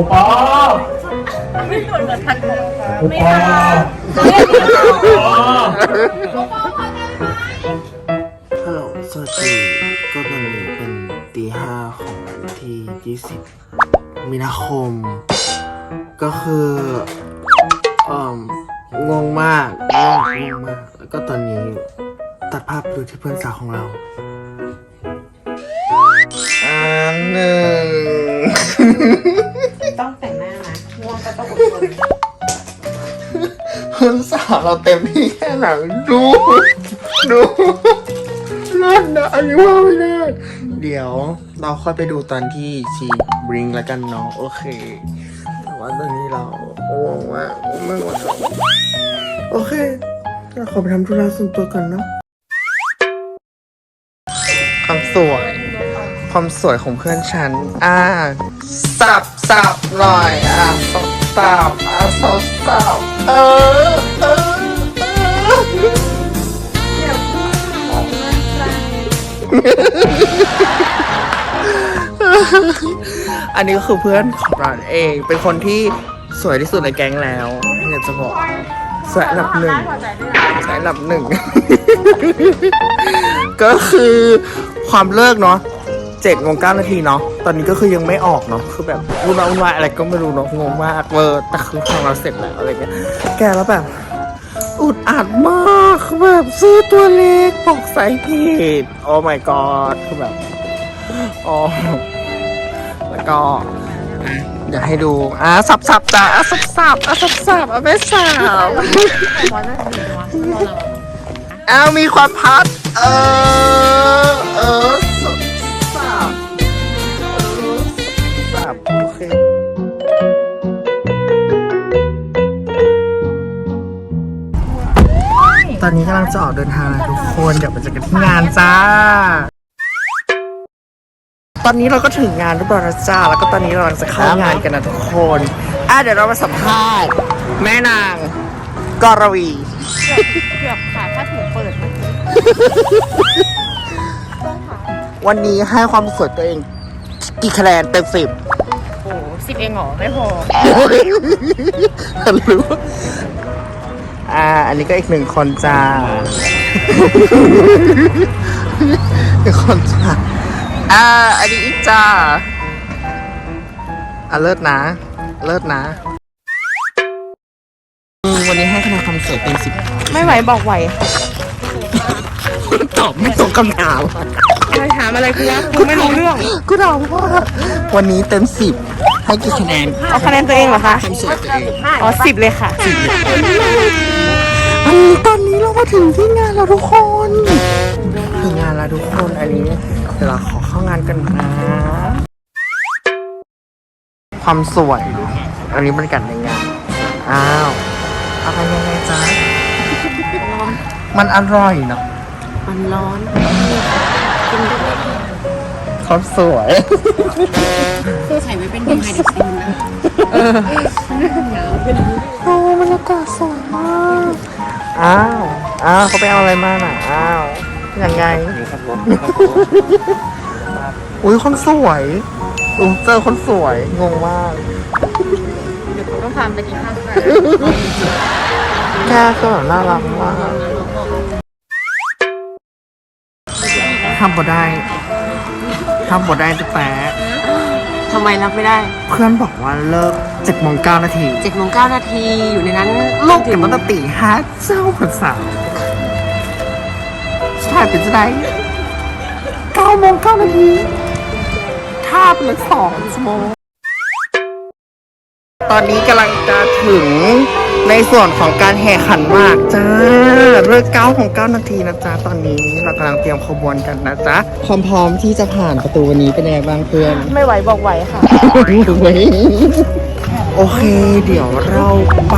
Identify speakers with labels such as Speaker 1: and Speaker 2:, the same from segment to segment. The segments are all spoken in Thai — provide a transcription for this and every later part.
Speaker 1: อปอ
Speaker 2: ไม่ตรวจเหมือนทันโม
Speaker 1: โอปอโอปอ
Speaker 3: ฮัลโหลสวัสดีก็ตอนนี้เป็นตีห้าของวันที่ 20 มีนาคม ก็คือเอ่มงงมากงงมาก แล้วก็ตอนนี้ตัดภาพดูที่เพื่อนสาวของเราอ่าหนึ่ง
Speaker 2: ง่ต้องอดทน
Speaker 3: เพื่อนสาวเราเต็มที่แค่ไหนดู ดูเลิศนะอันนี้ว่าไม่ได้เดี๋ยวเราค่อยไปดูตอนที่ชีบริงแล้วกันเนาะโอเคแต่ว่าตอนนี้เราโอ้ว่าไม่ไหวแล้วโอเคเราขอไปทำธุระส่วนตัวกันเนาะความสวย ความสวยของเพื่อนฉัน อ่า สับสับหน่อย อะ สับสับอะสับสับเออเออเอออันนี้ก็คือเพื่อนของเราเอง เป็นคนที่สวยที่สุดในแก๊งแล้วอยากจะบอก สวยอันดับหนึ่งสวยอันดับหนึ่ง ก็คือความเลิกเนาะ เจ็ดโมงเก้านาทีเนาะ ตอนนี้ก็คือยังไม่ออกเนาะ คือแบบวุ่นวายวุ่นวายอะไรก็ไม่รู้เนาะ งงมากเวอร์แต่คือของเราเสร็จแล้วอะไรเงี้ย แกแล้วแบบอุดอัดมากคือแบบซื้อตัวเล็กบอกไซส์ผิดโอ้ my god คือแบบอ๋อแล้วก็อะเดี๋ยวให้ดูอะสับสับจ้าอะสับสับอะสับสับอะไม่สับ
Speaker 2: วันนั้นถึงวะรอเรา
Speaker 3: อ้าวมีความพัด เออ เออ ลังจะออกเดินทางนะทุกคน เดี๋ยวไปเจอกันที่งานจ้า ตอนนี้เราก็ถึงงานเรียบร้อยแล้วจ้า แล้วก็ตอนนี้เรากำลังจะเข้างานกันนะทุกคนอะเดี๋ยวเรามาสัมภาษณ์แม่นางกรวี
Speaker 2: เกือบค่ะถ้าถูกเปิดเมื่อกี้
Speaker 3: วันนี้ให้ความสวยตัวเอง กี่คะแนนเต็มสิบ
Speaker 2: โอ้สิบเองเหรอไม่พอ
Speaker 3: รู้ อ่า อันนี้ก็อีกหนึ่งคนจ้าอีกคนจ้าอ่า อันนี้อีกจ้าอะเลิศนะ เลิศนะอืมวันนี้ให้คะแนนความสวยเต็มสิบ
Speaker 2: ไม่ไหวบอกไหว
Speaker 3: ตอบไม่ตรงคำถาม
Speaker 2: ไม่ถามอะไรกูวะกูไม่รู้เรื่อง
Speaker 3: กูถามว่าวันนี้เต็มสิบ ให้กี่คะแนน
Speaker 2: เอาคะแนนตัวเองเหรอคะ
Speaker 3: ความสวยตัวเอง
Speaker 2: อ๋อสิบเลยค่ะ
Speaker 3: อันนี้ตอนนี้เรามาถึงที่งานแล้วทุกคนถึงงานแล้วทุกคนอันนี้เดี๋ยวเราขอเข้างานกันนะความสวย อันนี้บรรยากาศในงานอ้าวอะไรยังไงจ๊ะมันอร่อยเนาะ
Speaker 2: มันร้อน
Speaker 3: ความสวย โอ้บรรยากาศสวยมาก อ้าว อ้าวเขาไปเอาอะไรมาน่ะ อ้าวยังไงอุ้ยคนสวยอุ้ยเจอคนสวย งงมาก
Speaker 2: เดี๋ยวผมต้องพาไปกินข้าวด้วย
Speaker 3: แกก็แบบน่ารักมากทำบ่ได้ทำบ่ได้จะแปะ
Speaker 2: ทำไมรับไม่ได้
Speaker 3: เพื่อนบอกว่าเลิกเจ็ดโมงเก้านาที
Speaker 2: เจ็ดโมงเก้านาทีอยู่ในนั้น
Speaker 3: ลูกเก็บมันตั้งตีห้าเจ้าภาษาสุดท้ายเป็นจะได้เก้าโมงเก้านาทีท่าไปเลยสองชั่วโมงตอนนี้กำลังจะถึง ในส่วนของการแห่ขันหมากจ้าเลิกเก้าของเก้านาทีนะจ๊ะตอนนี้เรากำลังเตรียมขบวนกันนะจ๊ะความพร้อมที่จะผ่านประตูวันนี้เป็นยังไงบ้างเพื่อน
Speaker 2: ไม่ไหวบอกไหวค่ะ
Speaker 3: โอเค เดี๋ยวเราไป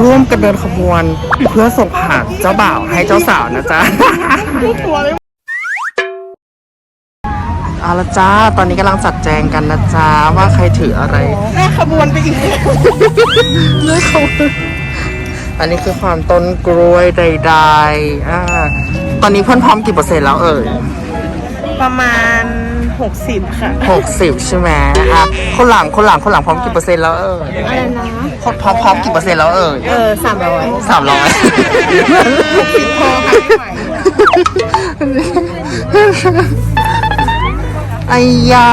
Speaker 3: ร่วมกันเดินขบวน เพื่อส่งผ่านเจ้าบ่าวให้เจ้าสาวนะจ๊ะ เอาละจ้า ตอนนี้กำลังจัดแจงกันนะจ๊ะว่าใครถืออะไร
Speaker 2: แม่ขบวนไปอีก
Speaker 3: เลือกเขาอันนี้คือความต้นกล้วยใดๆอ่าตอนนี้เพื่อนพร้อมกี่เปอร์เซ็นต์แล้วเอ่ย
Speaker 2: ประมาณ
Speaker 1: หกสิบค่ะ
Speaker 3: หกสิบใช่ไหมอะคนหลังคนหลังคนหลังพร้อมกี่เปอร์เซ็นต์แล้วเออ
Speaker 1: อะไรนะ
Speaker 3: คนพร้อมพร้อมกี่เปอร์เซ็นต์แล้วเออ
Speaker 1: เออสามร้อย
Speaker 3: สามร้อย
Speaker 1: พอค่ะไม่ไหว
Speaker 3: ไอ้ยา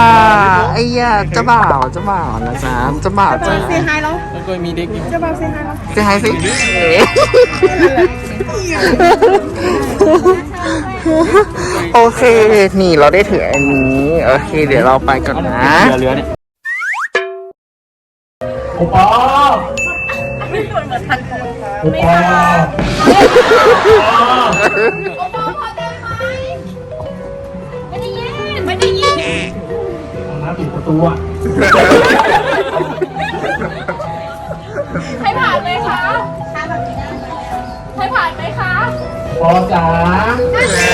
Speaker 3: ไอ้ยาเจ้าบ่าวเจ้าบ่าวนะจ๊ะเจ้าบ่าวจ้า
Speaker 1: เซฮายแล้ว
Speaker 4: แล้วก็มีเด็กอยู่
Speaker 1: จะมาเซฮายแล้ว
Speaker 3: จะให้สิเอ๋โอเค นี่เราได้ถืออันนี้ โอเค เดี๋ยวเราไปก่อนนะ
Speaker 4: เหลือเหลือเนี่ยโอปอไม่เหมือนเหมือนทันโอปอ ปิดประตูอะ
Speaker 2: ให้ผ่านไหมคะ ให้ผ่านไหมคะ
Speaker 4: ปอจ๋า
Speaker 2: ใคร